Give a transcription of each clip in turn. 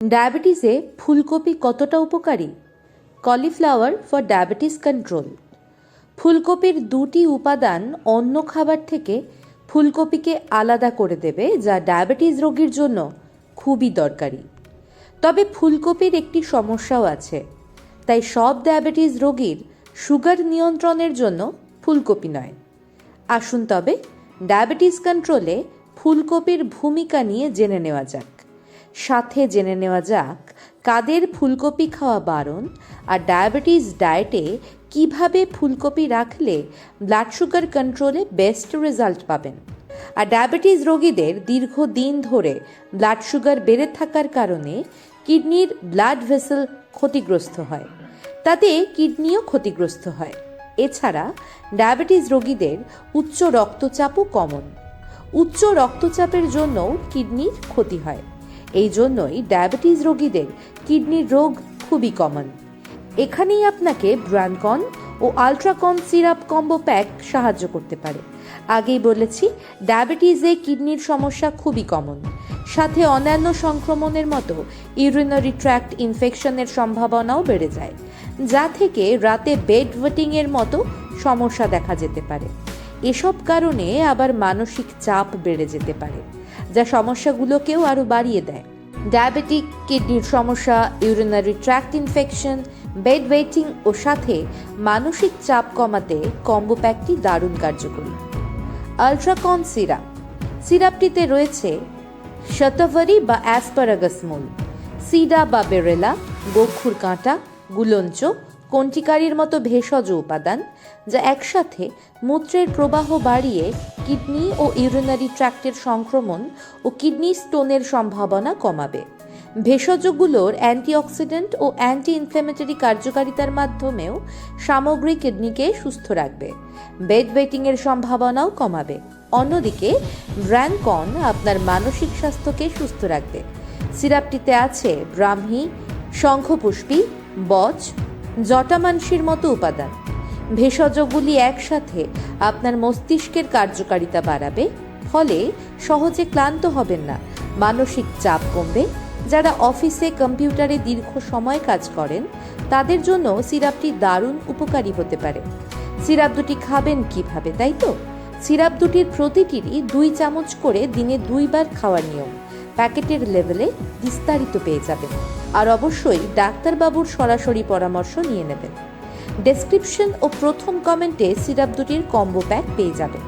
ডায়াবেটিসে ফুলকপি কতটা উপকারী? Cauliflower for diabetes control. ফুলকপির দুটি উপাদান অন্য খাবার থেকে ফুলকপিকে আলাদা করে দেবে, যা ডায়াবেটিস রোগীর জন্য খুবই দরকারি। তবে ফুলকপির একটি সমস্যাও আছে, তাই সব ডায়াবেটিস রোগীর সুগার নিয়ন্ত্রণের জন্য ফুলকপি নয়। আসুন তবে ডায়াবেটিস কন্ট্রোলে ফুলকপির ভূমিকা নিয়ে জেনে নেওয়া যাক। সাথে জেনে নেওয়া যাক, কাদের ফুলকপি খাওয়া বারণ আর ডায়াবেটিস ডায়েটে কীভাবে ফুলকপি রাখলে ব্লাড সুগার কন্ট্রোলে বেস্ট রেজাল্ট পাবেন। আর ডায়াবেটিস রোগীদের দীর্ঘদিন ধরে ব্লাড সুগার বেড়ে থাকার কারণে কিডনির ব্লাড ভেসেল ক্ষতিগ্রস্ত হয়, তাতে কিডনিও ক্ষতিগ্রস্ত হয়। এছাড়া ডায়াবেটিস রোগীদের উচ্চ রক্তচাপও কমন। উচ্চ রক্তচাপের জন্যও কিডনির ক্ষতি হয়। এই জন্যই ডায়াবেটিস রোগীদের কিডনির রোগ খুবই কমন এখানেই আপনাকে ব্রানকন ও আলট্রাকন সিরাপ কম্বো প্যাক সাহায্য করতে পারে। আগেই বলেছি, ডায়াবেটিসে কিডনির সমস্যা খুবই কমন সাথে অন্যান্য সংক্রমণের মতো ইউরিনারি ট্র্যাক্ট ইনফেকশনের সম্ভাবনাও বেড়ে যায়, যা থেকে রাতে বেড ওয়েটিংয়ের মতো সমস্যা দেখা যেতে পারে। এসব কারণে আবার মানসিক চাপ বেড়ে যেতে পারে। যা সমস্যাগুলোকেও আরও বাড়িয়ে দেয়। ডায়াবেটিক, কিডনির সমস্যা, urinary tract infection, bed wetting ও সাথে মানসিক চাপ কমাতে কম্বো প্যাকটি দারুণ কার্যকরী। আলট্রাকন সিরাপ। সিরাপটিতে রয়েছে শতভারি বা অ্যাসপারাগাস মূল, সিডা বা বেরেলা বক্ষুর কাঁটা, গুলঞ্চ কণ্টিকারির মতো ভেষজ উপাদান যা একসাথে মূত্রের প্রবাহ বাড়িয়ে কিডনি ও ইউরিনারি ট্র্যাক্টের সংক্রমণ ও কিডনি স্টোনের সম্ভাবনা কমাবে। ভেষজগুলোর অ্যান্টিঅক্সিডেন্ট ও অ্যান্টি ইনফ্ল্যামেটরি কার্যকারিতার মাধ্যমেও সামগ্রিক কিডনিকে সুস্থ রাখবে। বেড ওয়েটিংয়ের সম্ভাবনাও কমাবে। অন্যদিকে, ব্র্যানকন আপনার মানসিক স্বাস্থ্যকে সুস্থ রাখবে। সিরাপটিতে আছে ব্রাহ্মী, শঙ্খপুষ্পী, বচ জটামাংসির মতো উপাদান। ভেষজগুলি একসাথে আপনার মস্তিষ্কের কার্যকারিতা বাড়াবে, ফলে সহজে ক্লান্ত হবেন না, মানসিক চাপ কমবে। যারা অফিসে কম্পিউটারে দীর্ঘ সময় কাজ করেন, তাদের জন্য সিরাপটি দারুণ উপকারী হতে পারে। সিরাপ দুটি খাবেন কীভাবে, তাই তো? সিরাপ দুটির প্রতিটিরই দুই চামচ করে দিনে দুইবার খাওয়ার নিয়ম। প্যাকেটের লেভেলে বিস্তারিত পেয়ে যাবেন। আর অবশ্যই ডাক্তারবাবুর সরাসরি পরামর্শ নিয়ে নেবেন। ডেসক্রিপশন ও প্রথম কমেন্টে সিরাপ দুটির কম্বো প্যাক পেয়ে যাবেন।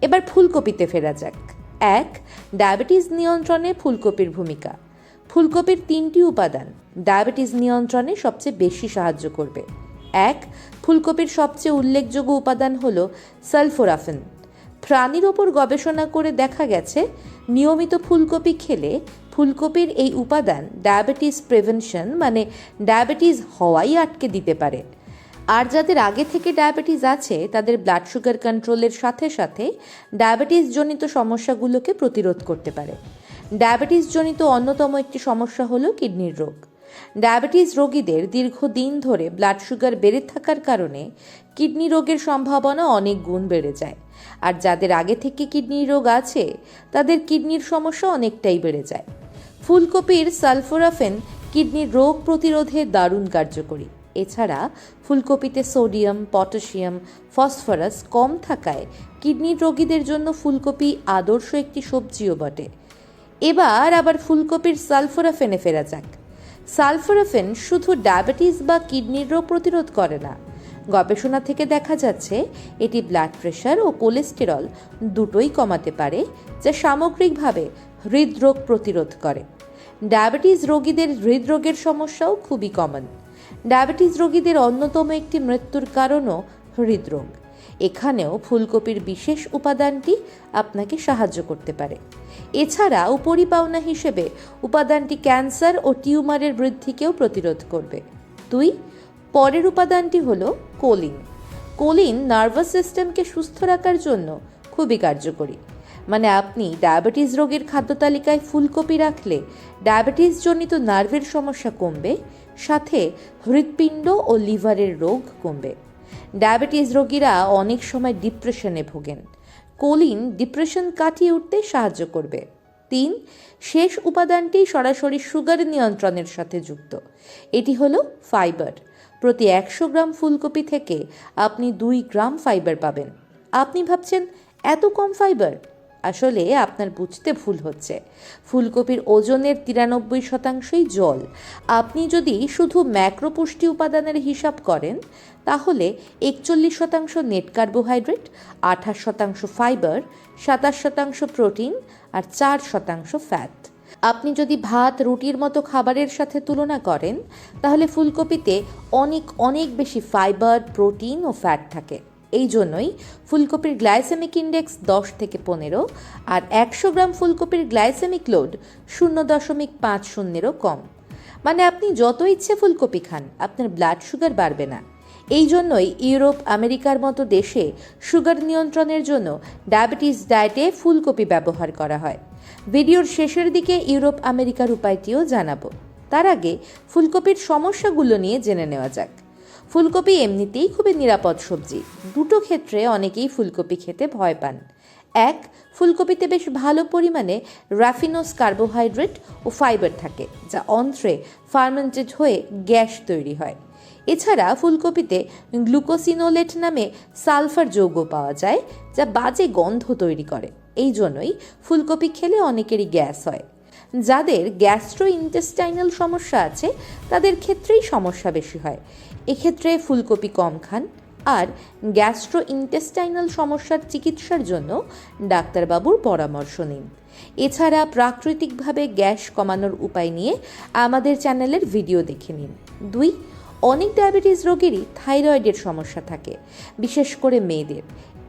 এবার ফুলকপিতে ফেরা যাক। এক, ডায়াবেটিস নিয়ন্ত্রণে ফুলকপির ভূমিকা। ফুলকপির তিনটি উপাদান ডায়াবেটিস নিয়ন্ত্রণে সবচেয়ে বেশি সাহায্য করবে। এক, ফুলকপির সবচেয়ে উল্লেখযোগ্য উপাদান হল সালফোরাফিন। প্রাণীর ওপর গবেষণা করে দেখা গেছে, নিয়মিত ফুলকপি খেলে ফুলকপির এই উপাদান ডায়াবেটিস প্রিভেনশন মানে ডায়াবেটিস হওয়াই আটকে দিতে পারে। আর যাদের আগে থেকে ডায়াবেটিস আছে, তাদের ব্লাড সুগার কন্ট্রোলের সাথে সাথে ডায়াবেটিস জনিত সমস্যাগুলোকে প্রতিরোধ করতে পারে। ডায়াবেটিস জনিত অন্যতম একটি সমস্যা হলো কিডনির রোগ। ডায়াবেটিস রোগীদের দীর্ঘদিন ধরে ব্লাড সুগার বেড়ে থাকার কারণে কিডনি রোগের সম্ভাবনা অনেক গুণ বেড়ে যায়। আর যাদের আগে থেকে কিডনি রোগ আছে, তাদের কিডনির সমস্যা অনেকটাই বেড়ে যায়। ফুলকপির সালফোরাফেন কিডনির রোগ প্রতিরোধে দারুণ কার্যকরী। এছাড়া ফুলকপিতে সোডিয়াম, পটাশিয়াম, ফসফরাস কম থাকায় কিডনির রোগীদের জন্য ফুলকপি আদর্শ একটি সবজিও বটে। এবার আবার ফুলকপির সালফোরাফেনে ফেরা যাক। সালফোরাফেন শুধু ডায়াবেটিস বা কিডনির রোগ প্রতিরোধ করে না। গবেষণা থেকে দেখা যাচ্ছে, এটি ব্লাড প্রেশার ও কোলেস্টেরল দুটোই কমাতে পারে, যা সামগ্রিকভাবে হৃদরোগ প্রতিরোধ করে। ডায়াবেটিস রোগীদের হৃদরোগের সমস্যাও খুবই কমন ডায়াবেটিস রোগীদের অন্যতম একটি মৃত্যুর কারণও হৃদরোগ। এখানেও ফুলকপির বিশেষ উপাদানটি আপনাকে সাহায্য করতে পারে। এছাড়া উপরিপাওনা হিসেবে উপাদানটি ক্যান্সার ও টিউমারের বৃদ্ধিকেও প্রতিরোধ করবে। দুই, পরের উপাদানটি হলো কোলিন। কোলিন নার্ভাস সিস্টেমকে সুস্থ রাখার জন্য খুবই কার্যকরী। মানে আপনি ডায়াবেটিস রোগের খাদ্য তালিকায় ফুলকপি রাখলে ডায়াবেটিস জনিত নার্ভের সমস্যা কমবে, সাথে হৃৎপিণ্ড ও লিভারের রোগ কমবে। ডায়াবেটিস রোগীরা অনেক সময় ডিপ্রেশনে ভোগেন। কোলিন ডিপ্রেশন কাটিয়ে উঠতে সাহায্য করবে। তিন, শেষ উপাদানটি সরাসরি সুগার নিয়ন্ত্রণের সাথে যুক্ত। এটি হলো ফাইবার। প্রতি একশো গ্রাম ফুলকপি থেকে আপনি দুই গ্রাম ফাইবার পাবেন। আপনি ভাবছেন, এত কম ফাইবার? আসলে আপনার বুঝতে ভুল হচ্ছে। ফুলকপির ওজনের তিরানব্বই শতাংশই জল। আপনি যদি শুধু ম্যাক্রোপুষ্টি উপাদানের হিসাব করেন তাহলে একচল্লিশ শতাংশ নেট কার্বোহাইড্রেট, আঠাশ শতাংশ ফাইবার, সাতাশ শতাংশ প্রোটিন আর চার শতাংশ ফ্যাট। আপনি যদি ভাত, রুটির মতো খাবারের সাথে তুলনা করেন, তাহলে ফুলকপিতে অনেক অনেক বেশি ফাইবার, প্রোটিন ও ফ্যাট থাকে। এই জন্যই ফুলকপির গ্লাইসেমিক ইন্ডেক্স দশ থেকে পনেরো আর একশো গ্রাম ফুলকপির গ্লাইসেমিক লোড শূন্য দশমিক পাঁচ শূন্যেরও কম। মানে আপনি যত ইচ্ছে ফুলকপি খান, আপনার ব্লাড সুগার বাড়বে না। এই জন্যই ইউরোপ, আমেরিকার মতো দেশে সুগার নিয়ন্ত্রণের জন্য ডায়াবেটিস ডায়েটে ফুলকপি ব্যবহার করা হয়। ভিডিওর শেষের দিকে ইউরোপ, আমেরিকার উপায়টিও জানাব। তার আগে ফুলকপির সমস্যাগুলো নিয়ে জেনে নেওয়া যাক। ফুলকপি এমনিতেই খুবই নিরাপদ সবজি। দুটো ক্ষেত্রে অনেকেই ফুলকপি খেতে ভয় পান। এক, ফুলকপিতে বেশ ভালো পরিমাণে রাফিনোস কার্বোহাইড্রেট ও ফাইবার থাকে, যা অন্ত্রে ফার্মেন্টেড হয়ে গ্যাস তৈরি হয়। এছাড়া ফুলকপিতে গ্লুকোসিনোলেট নামে সালফার যৌগ পাওয়া যায়, যা বাজে গন্ধ তৈরি করে। এই জন্যই ফুলকপি খেলে অনেকেরই গ্যাস হয়। যাদের গ্যাস্ট্রো ইন্টেস্টাইনাল সমস্যা আছে, তাদের ক্ষেত্রেই সমস্যা বেশি হয়। এক্ষেত্রে ফুলকপি কম খান আর গ্যাস্ট্রো ইন্টেস্টাইনাল সমস্যার চিকিৎসার জন্য ডাক্তারবাবুর পরামর্শ নিন। এছাড়া প্রাকৃতিকভাবে গ্যাস কমানোর উপায় নিয়ে আমাদের চ্যানেলের ভিডিও দেখে নিন। দুই অনেক ডায়াবেটিস রোগীরই থাইরয়েডের সমস্যা থাকে, বিশেষ করে মেয়েদের।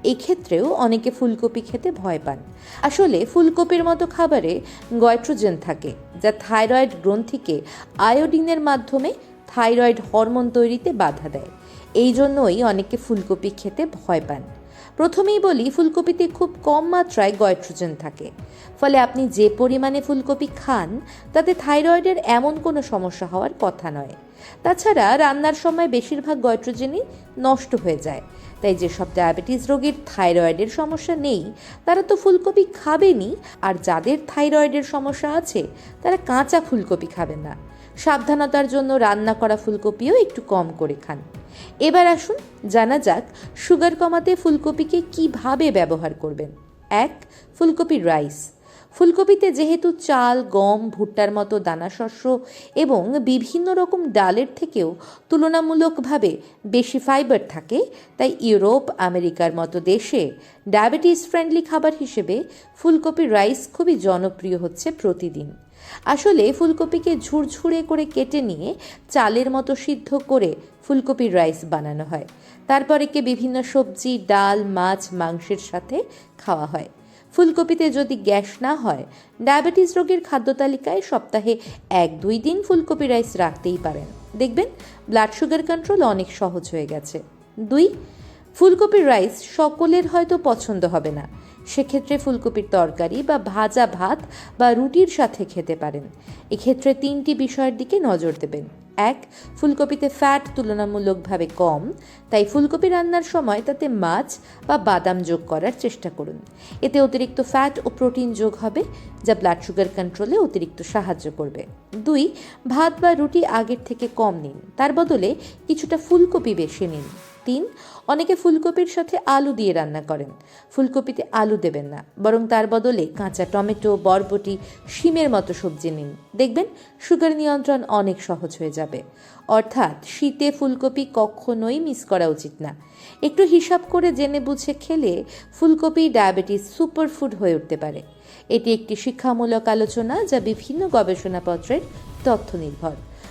এক্ষেত্রেও অনেকে ফুলকপি খেতে ভয় পান। আসলে ফুলকপির মতো খাবারে গয়ট্রোজেন থাকে, যা থাইরয়েড গ্রন্থিকে আয়োডিনের মাধ্যমে থাইরয়েড হরমোন তৈরিতে বাধা দেয়। এই জন্যই অনেকে ফুলকপি খেতে ভয় পান। প্রথমেই বলি, ফুলকপিতে খুব কম মাত্রায় গয়ট্রোজেন থাকে। ফলে আপনি যে পরিমাণে ফুলকপি খান, তাতে থাইরয়েডের এমন কোনো সমস্যা হওয়ার কথা নয়। তাছাড়া রান্নার সময় বেশিরভাগ গয়ট্রোজেনই নষ্ট হয়ে যায়। তাই যেসব ডায়াবেটিস রোগীর থাইরয়েডের সমস্যা নেই, তারা তো ফুলকপি খাবেনই, আর যাদের থাইরয়েডের সমস্যা আছে, তারা কাঁচা ফুলকপি খাবেন না। সাবধানতার জন্য রান্না করা ফুলকপিও একটু কম করে খান। এবার আসুন জানা যাক সুগার কমাতে ফুলকপিকে কীভাবে ব্যবহার করবেন। এক, ফুলকপির রাইস। ফুলকপিতে যেহেতু চাল, গম, ভুট্টার মতো দানাশস্য এবং বিভিন্ন রকম ডালের থেকেও তুলনামূলকভাবে বেশি ফাইবার থাকে, তাই ইউরোপ, আমেরিকার মতো দেশে ডায়াবেটিস ফ্রেন্ডলি খাবার হিসেবে ফুলকপির রাইস খুবই জনপ্রিয় হচ্ছে প্রতিদিন। আসলে ফুলকপিকে ঝুরঝুরে করে কেটে নিয়ে চালের মতো সিদ্ধ করে ফুলকপির রাইস বানানো হয়। তারপর একে বিভিন্ন সবজি, ডাল, মাছ, মাংসের সাথে খাওয়া হয়। ফুলকপিতে যদি গ্যাস না হয়, ডায়াবেটিস রোগীর খাদ্য তালিকায় সপ্তাহে এক দুই দিন ফুলকপি রাইস রাখতেই পারেন। দেখবেন ব্লাড সুগার কন্ট্রোল অনেক সহজ হয়ে গেছে। দুই ফুলকপির রাইস সকলের হয়তো পছন্দ হবে না। সেক্ষেত্রে ফুলকপির তরকারি বা ভাজা ভাত বা রুটির সাথে খেতে পারেন। এক্ষেত্রে তিনটি বিষয়ের দিকে নজর দেবেন। এক, ফুলকপিতে ফ্যাট তুলনামূলকভাবে কম, তাই ফুলকপি রান্নার সময় তাতে মাছ বা বাদাম যোগ করার চেষ্টা করুন। এতে অতিরিক্ত ফ্যাট ও প্রোটিন যোগ হবে, যা ব্লাড সুগার কন্ট্রোলে অতিরিক্ত সাহায্য করবে। দুই, ভাত বা রুটি আগের থেকে কম নিন, তার বদলে কিছুটা ফুলকপি বেশি নিন। তিন, অনেকে ফুলকপির সাথে আলু দিয়ে রান্না করেন। ফুলকপিতে আলু দেবেন না, বরং তার বদলে কাঁচা টমেটো, বরবটি, শিমের মতো সবজি নিন। দেখবেন সুগার নিয়ন্ত্রণ অনেক সহজ হয়ে যাবে। অর্থাৎ শীতে ফুলকপি কখনোই মিস করা উচিত না। একটু হিসাব করে জেনে বুঝে খেলে ফুলকপি ডায়াবেটিস সুপারফুড হয়ে উঠতে পারে। এটি একটি শিক্ষামূলক আলোচনা যা বিভিন্ন গবেষণাপত্রের তথ্য নির্ভর।